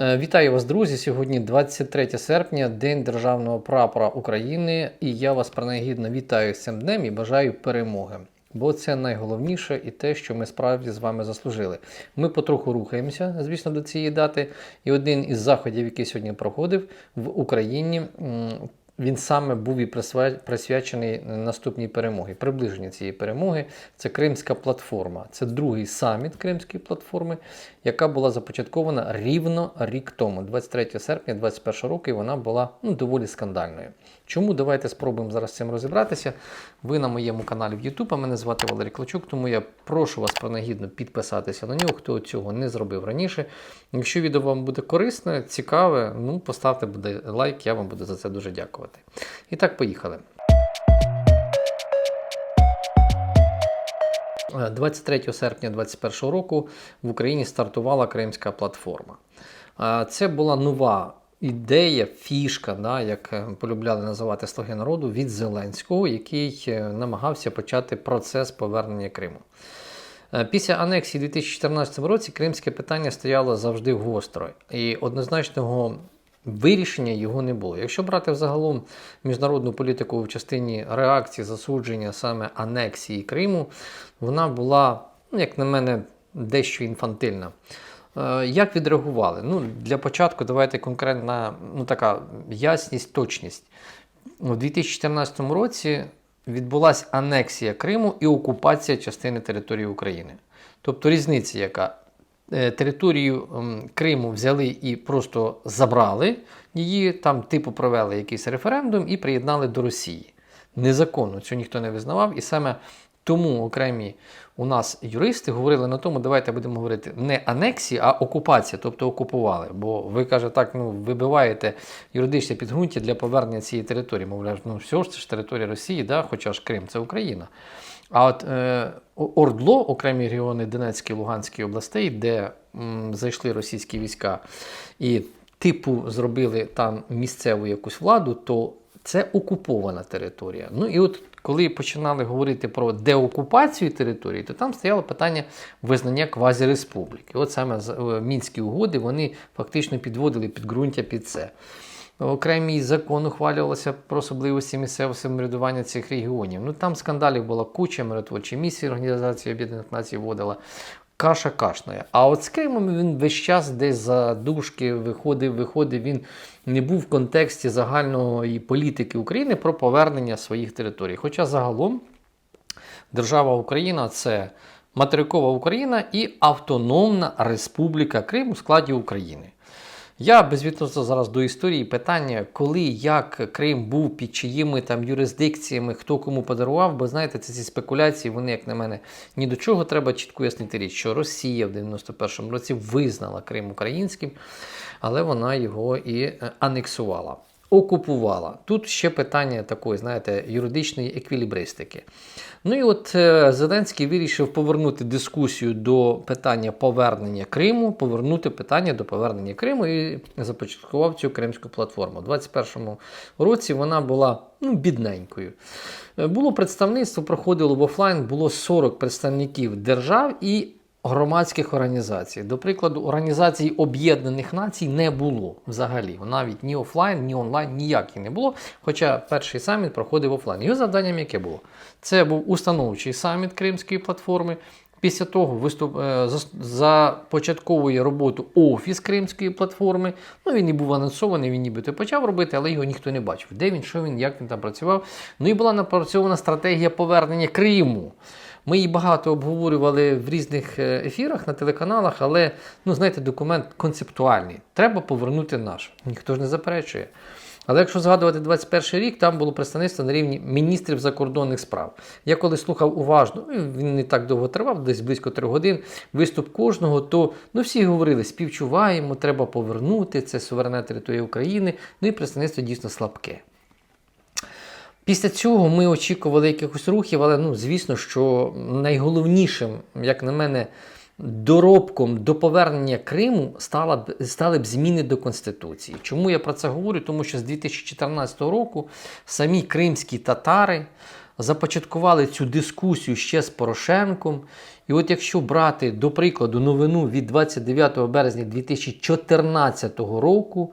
Е, Вітаю вас, друзі! Сьогодні 23 серпня, День Державного прапора України, і я вас принагідно вітаю з цим днем і бажаю перемоги. Бо це найголовніше і те, що ми справді з вами заслужили. Ми потроху рухаємося, звісно, до цієї дати. І один із заходів, який сьогодні проходив в Україні, він саме був і присвячений наступній перемоги. Приближення цієї перемоги це Кримська платформа. Це другий саміт Кримської платформи, яка була започаткована рівно рік тому, 23 серпня 2021 року, і вона була ну, доволі скандальною. Чому? Давайте спробуємо зараз з цим розібратися. Ви на моєму каналі в YouTube, а мене звати Валерій Клочук, тому я прошу вас принагідно підписатися на нього, хто цього не зробив раніше. Якщо відео вам буде корисне, цікаве, ну поставте буде лайк, я вам буду за це дуже дякувати. І так, поїхали. Е, 23 серпня 2021 року в Україні стартувала Кримська платформа. Е, Це була нова ідея, фішка, да, як е, полюбляли називати слуги народу, від Зеленського, який е, намагався почати процес повернення Криму. Е, Після анексії у 2014 році кримське питання стояло завжди гостро, і однозначного вирішення його не було. Якщо брати взагалом міжнародну політику в частині реакції засудження саме анексії Криму, вона була, ну, як на мене, дещо інфантильна. Е, Як відреагували? Ну, для початку давайте конкретна ну, така ясність, точність. У 2014 році відбулася анексія Криму і окупація частини території України. Тобто різниця, яка Е, територію Криму взяли і просто забрали її, там типу провели якийсь референдум і приєднали до Росії. Незаконно цього ніхто не визнавав, і саме тому окремі у нас юристи говорили на тому, давайте будемо говорити не анексія, а окупація, тобто окупували. Бо ви каже, так ну вибиваєте юридичне підґрунтя для повернення цієї території. Мовляв, ну все ж це ж територія Росії, да? хоча ж Крим це Україна. А от е, Ордло, окремі регіони Донецької Луганської областей, де м, зайшли російські війська і типу зробили там місцеву якусь владу, то це окупована територія. Ну і от коли починали говорити про деокупацію території, то там стояло питання визнання квазіреспубліки. От саме е, мінські угоди вони фактично підводили підґрунтя під це. Окремий закон ухвалювався про особливості місцевого самоврядування цих регіонів. Ну там скандалів була куча, миротворчі місії Організації Об'єднаних Націй вводила. Каша кашная. А от з Кримом він весь час десь за дужки виходив, виходив. Він не був в контексті загальної політики України про повернення своїх територій. Хоча загалом держава Україна це материкова Україна і Автономна Республіка Крим у складі України. Я безвідносно зараз до історії питання, коли як Крим був під чиїми там юрисдикціями, хто кому подарував, бо знаєте, це ці спекуляції, вони, як на мене, ні до чого треба чітко яснити річ, що Росія в 91-му році визнала Крим українським, але вона його і е, анексувала. Окупувала. Тут ще питання такої, знаєте, юридичної еквілібристики. Ну і от е, Зеленський вирішив повернути дискусію до питання повернення Криму, повернути питання до повернення Криму і започаткував цю кримську платформу. У 2021 році вона була ну, бідненькою. Е, Було представництво, проходило в офлайн, було 40 представників держав і громадських організацій. До прикладу, організації Об'єднаних Націй не було взагалі. Навіть ні офлайн, ні онлайн ніяких не було. Хоча перший саміт проходив офлайн. Його завданням яке було? Це був установчий саміт Кримської платформи. Після того виступ е, започатковує роботу офіс Кримської платформи. Ну він і був анонсований, він нібито почав робити, але його ніхто не бачив. Де він, що він, як він там працював. Ну і була напрацьована стратегія повернення Криму. Ми її багато обговорювали в різних е, ефірах на телеканалах, але ну знаєте, документ концептуальний. Треба повернути наш. Ніхто ж не заперечує. Але якщо згадувати 21 рік, там було представництво на рівні міністрів закордонних справ. Я коли слухав уважно, ну, він не так довго тривав, десь близько трьох годин, виступ кожного, то ну, всі говорили, співчуваємо, треба повернути, це суверенна територія України. Ну і представництво дійсно слабке. Після цього ми очікували якихось рухів, але ну, звісно, що найголовнішим, як на мене, доробком до повернення Криму стала б, стали б зміни до Конституції. Чому я про це говорю? Тому що з 2014 року самі кримські татари започаткували цю дискусію ще з Порошенком. І от якщо брати, до прикладу, новину від 29 березня 2014 року,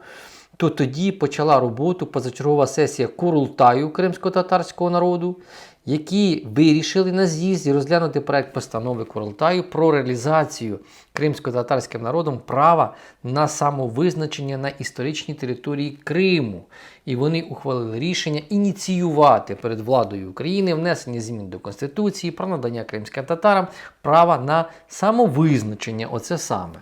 то тоді почала роботу позачергова сесія Курултаю кримсько-татарського народу, які вирішили на з'їзді розглянути проект постанови Курултаю про реалізацію кримсько-татарським народом права на самовизначення на історичній території Криму. І вони ухвалили рішення ініціювати перед владою України внесення змін до Конституції про надання кримським татарам права на самовизначення. Оце саме.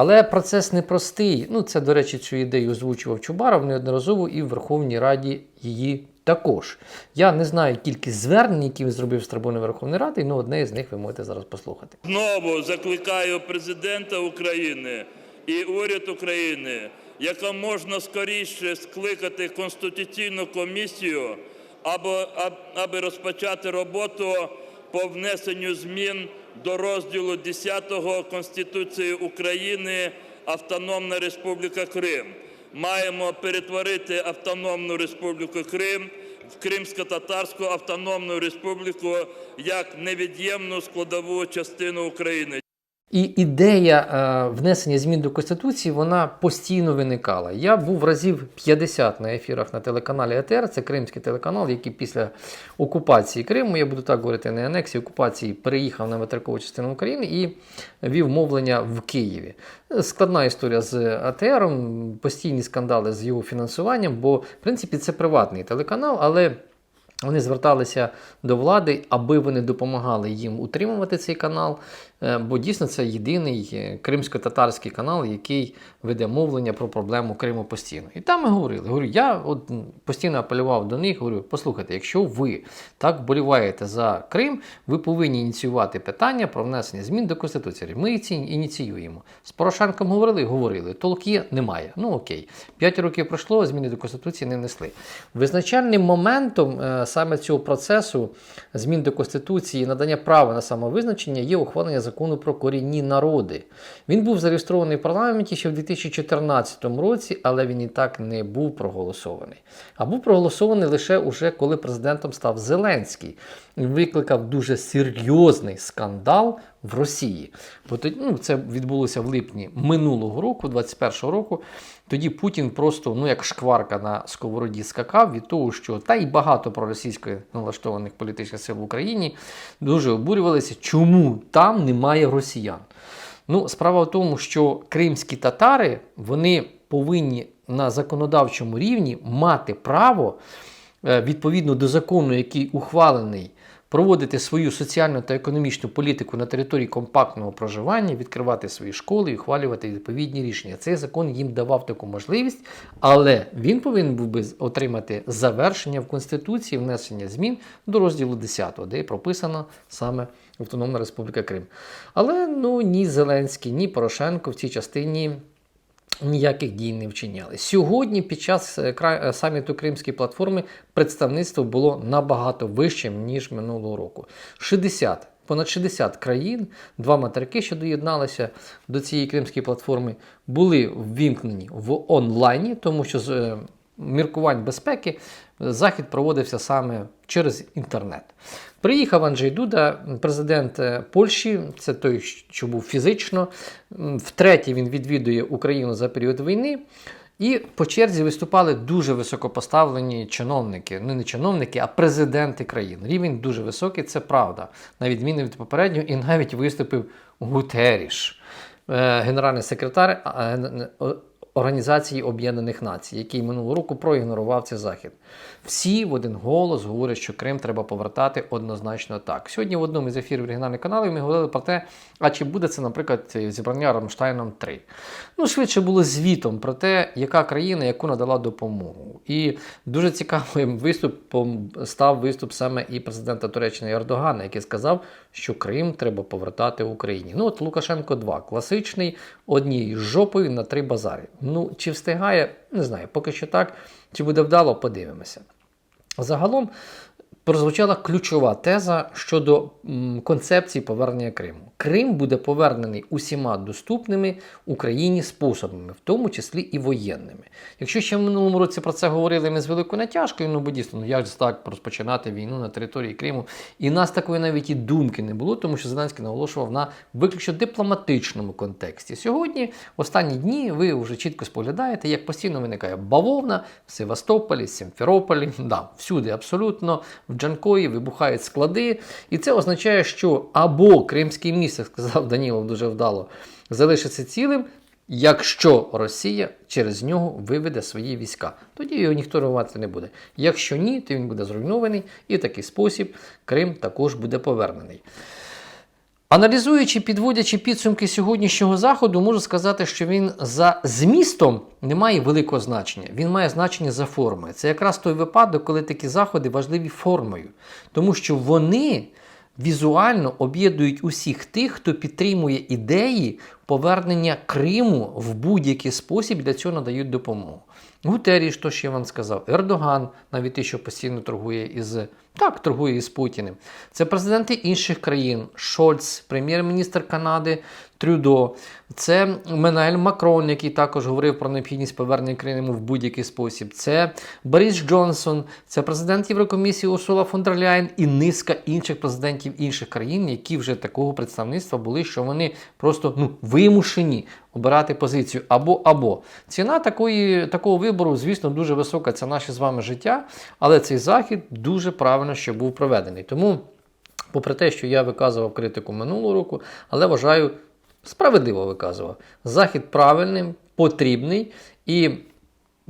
Але процес непростий. Ну, це, до речі, цю ідею озвучував Чубаров неодноразово і в Верховній Раді її також. Я не знаю кількість звернень, які він зробив з трибуни Верховної Ради, але одне з них ви можете зараз послухати. Знову закликаю президента України і уряд України, яка можна скоріше скликати конституційну комісію, або, аби розпочати роботу по внесенню змін до розділу 10 Конституції України Автономна Республіка Крим. Маємо перетворити Автономну Республіку Крим в Кримсько-Татарську Автономну Республіку як невід'ємну складову частину України. І ідея е, внесення змін до Конституції вона постійно виникала. Я був разів 50 на ефірах на телеканалі АТР, це кримський телеканал, який після окупації Криму, я буду так говорити, не анексії, окупації, переїхав на материкову частину України і вів мовлення в Києві. Складна історія з АТР, постійні скандали з його фінансуванням, бо в принципі це приватний телеканал, але. Вони зверталися до влади, аби вони допомагали їм утримувати цей канал, бо дійсно це єдиний е, кримсько-татарський канал, який веде мовлення про проблему Криму постійно. І там ми говорили. Говорю, я от постійно апелював до них. Говорю, послухайте, якщо ви так вболіваєте за Крим, ви повинні ініціювати питання про внесення змін до Конституції. Ми ці ініціюємо. З Порошенком говорили, говорили. Толки немає. Ну окей. П'ять років пройшло, зміни до Конституції не внесли. Визначальним моментом е, саме цього процесу змін до Конституції надання права на самовизначення є ухвалення закону про корінні народи. Він був зареєстрований в парламенті ще в 2014 році, але він і так не був проголосований. А був проголосований лише уже коли президентом став Зеленський. Викликав дуже серйозний скандал в Росії. Бо ну, це відбулося в липні минулого року, 21-го року. Тоді Путін просто, ну як шкварка на сковороді скакав від того, що та й багато проросійсько налаштованих політичних сил в Україні дуже обурювалися, чому там немає росіян. Ну, справа в тому, що кримські татари вони повинні на законодавчому рівні мати право е, відповідно до закону, який ухвалений, проводити свою соціальну та економічну політику на території компактного проживання, відкривати свої школи і ухвалювати відповідні рішення. Цей закон їм давав таку можливість, але він повинен був би отримати завершення в Конституції, внесення змін до розділу 10, де прописано саме Автономна Республіка Крим. Але ну ні Зеленський, ні Порошенко в цій частині ніяких дій не вчиняли. Сьогодні, під час е, е, саміту Кримської платформи, представництво було набагато вищим, ніж минулого року. 60, понад 60 країн, два материки, що доєдналися до цієї кримської платформи, були ввімкнені в онлайні, тому що з е, міркувань безпеки захід проводився саме через інтернет. Приїхав Анджей Дуда, президент е, Польщі, це той, що був фізично. Втретє він відвідує Україну за період війни. І по черзі виступали дуже високопоставлені чиновники, ну не чиновники, а президенти країн. Рівень дуже високий, це правда. На відміну від попереднього, і навіть виступив Гутеріш, е, генеральний секретар е, Організації Об'єднаних Націй, який минулого року проігнорував цей захід. Всі в один голос говорять, що Крим треба повертати однозначно так. Сьогодні в одному із ефірів регіональних каналів ми говорили про те, а чи буде це, наприклад, зібрання Рамштайном 3. Ну, швидше було звітом про те, яка країна яку надала допомогу. І дуже цікавим виступом став виступ саме і президента Туреччини Ердогана, який сказав, що Крим треба повертати Україні. Ну, от Лукашенко 2, класичний, однією жопою на три базари. Ну, чи встигає, не знаю, поки що так. Чи буде вдало, подивимося. Загалом прозвучала ключова теза щодо концепції повернення Криму. Крим буде повернений усіма доступними Україні способами, в тому числі і воєнними. Якщо ще в минулому році про це говорили ми з великою натяжкою, ну бо дійсно, ну як ж так розпочинати війну на території Криму, і нас такої навіть і думки не було, тому що Зеленський наголошував на виключно дипломатичному контексті. Сьогодні, останні дні, ви вже чітко споглядаєте, як постійно виникає бавовна в Севастополі, Сімферополі, да, всюди абсолютно в Джанкої вибухають склади. І це означає, що або Кримський міст, як сказав Данілов дуже вдало, залишиться цілим. Якщо Росія через нього виведе свої війська, тоді його ніхто рвати не буде. Якщо ні, то він буде зруйнований, і в такий спосіб Крим також буде повернений. Аналізуючи, підводячи підсумки сьогоднішнього заходу, можу сказати, що він за змістом не має великого значення. Він має значення за формою. Це якраз той випадок, коли такі заходи важливі формою, тому що вони візуально об'єднують усіх тих, хто підтримує ідеї повернення Криму в будь-який спосіб для цього надають допомогу. Гутеріш, то що я вам сказав, Ердоган, навіть той, що постійно торгує із так, торгує із Путіним. Це президенти інших країн, Шольц, прем'єр-міністр Канади Трюдо, це Менель Макрон, який також говорив про необхідність повернення Криму в будь-який спосіб. Це Борис Джонсон, це президент Єврокомісії Урсула фон дер Ляєн і низка інших президентів інших країн, які вже такого представництва були, що вони просто ну, вимушені обирати позицію або або. Ціна такої, такого вибору, звісно, дуже висока. Це наше з вами життя, але цей захід дуже правильно, що був проведений. Тому, попри те, що я виказував критику минулого року, але вважаю, справедливо виказував. Захід правильним, потрібний і.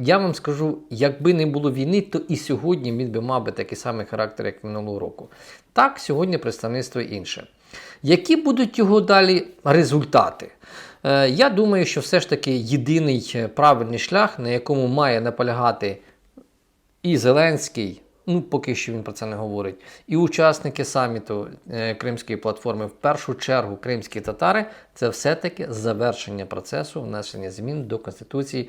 Я вам скажу, якби не було війни, то і сьогодні він би мав би такий самий характер, як минулого року. Так, сьогодні представництво інше. Які будуть його далі результати? Е, Я думаю, що все ж таки єдиний е, правильний шлях, на якому має наполягати і Зеленський, ну поки що він про це не говорить, і учасники саміту е, Кримської платформи, в першу чергу кримські татари, це все-таки завершення процесу внесення змін до Конституції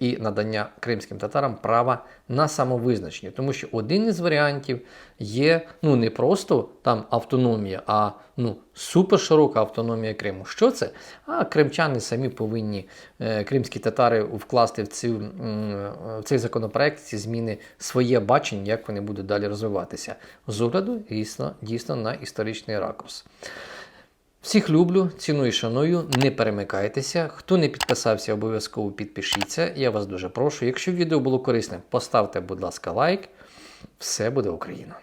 і надання кримським татарам права на самовизначення. Тому що один із варіантів є ну не просто там автономія, а ну суперширока автономія Криму. Що це? А кримчани самі повинні е, кримські татари вкласти в, цю, в цей законопроект ці зміни своє бачення, як вони будуть далі розвиватися. З огляду дійсно, дійсно на історичний ракурс. Всіх люблю, ціную і шаную, не перемикайтеся. Хто не підписався, обов'язково підпишіться. Я вас дуже прошу. Якщо відео було корисним, поставте, будь ласка, лайк. Все буде Україна!